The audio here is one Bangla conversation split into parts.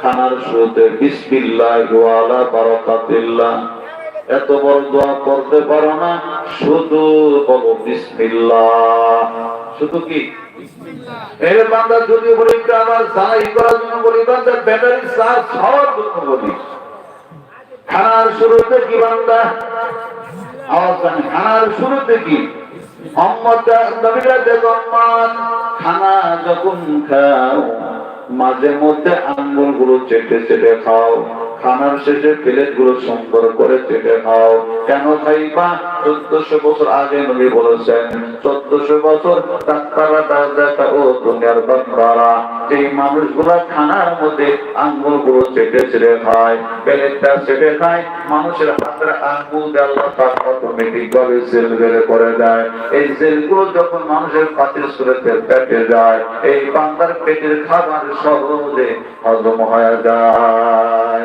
খানার শুরুতে বিসমিল্লাহ ওয়ালা বারাকাতিল্লাহ। এত বড় দোয়া করতে পারো না শুধু বলো বিসমিল্লাহ। শুধু কি? এর বান্দা যদি বলি একটু সাই করার জন্য বলি বান্দা ব্যাটারি চার্জ হওয়ার জন্য বলি। খানার শুরুতে কি বান্দা? আওয়াজ খানার শুরুতে কি? মোহাম্মদটা নবীরা দেখুন খানা যখন খাও মাঝে মধ্যে আঙ্গুলগুলো চেটে চেটে খাও। খানার শেষে প্লেটগুলো সুন্দর করে চেটে খাও কেন খাইবা? চোদ্দশো বছর আগে নবী বলেছেন, চোদ্দশো বছর ডাক্তার ও দুনিয়ার বান্দারা। মানুষগুলা খানার মধ্যে আঙ্গুলগুলো চেটে খায়, প্লেটটা খায়, মানুষের হাতের আঙ্গুল অটোমেটিক ভাবে সেল বের করে দেয় এই সেলগুলো যখন মানুষের পাতির সুরেতে পেটে যায়, এই বান্দার পেটের খাবার সহজে হজম হয়ে যায়।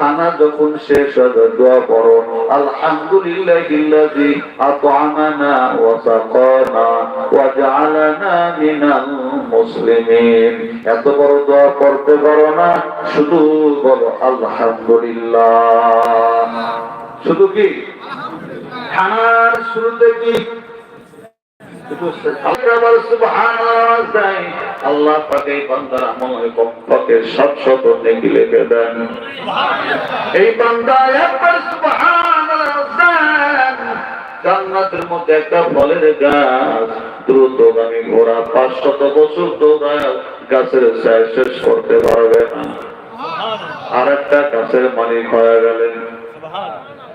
খানা যখন শেষ হবে দোয়া পড়ো। আলহামদুলিল্লাহিল্লাযী আত'আমানা ওয়া সাকানা ওয়া জা'আলানা মিনাল মুসলিমিন। এত বড় দোয়া করতে পারো না, শুধু বলো আলহামদুলিল্লাহ। শুধু কি? খানার শুরুতে কি? আল্লাহ পাকে বান্দার আমল কমপক্ষে সাত শত নেকি লিখে দেন। এই বান্দা একবার সুবহানাল্লাহ জান্নাতের মধ্যে একটা ফলের গাছ দ্রুতগামী ঘোড়া, পাঁচশত বছর দৌড়ায় গাছের ছায়া শেষ করতে পারবে না। আর একটা গাছের মালিক হয়ে গেলেন।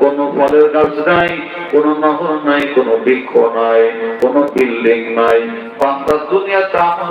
কোন ফলের গাছ নাই, কোন নহর নাই, কোন বৃক্ষ নাই, কোন বিল্ডিং নাই। বাংলার দুনিয়াতে আমল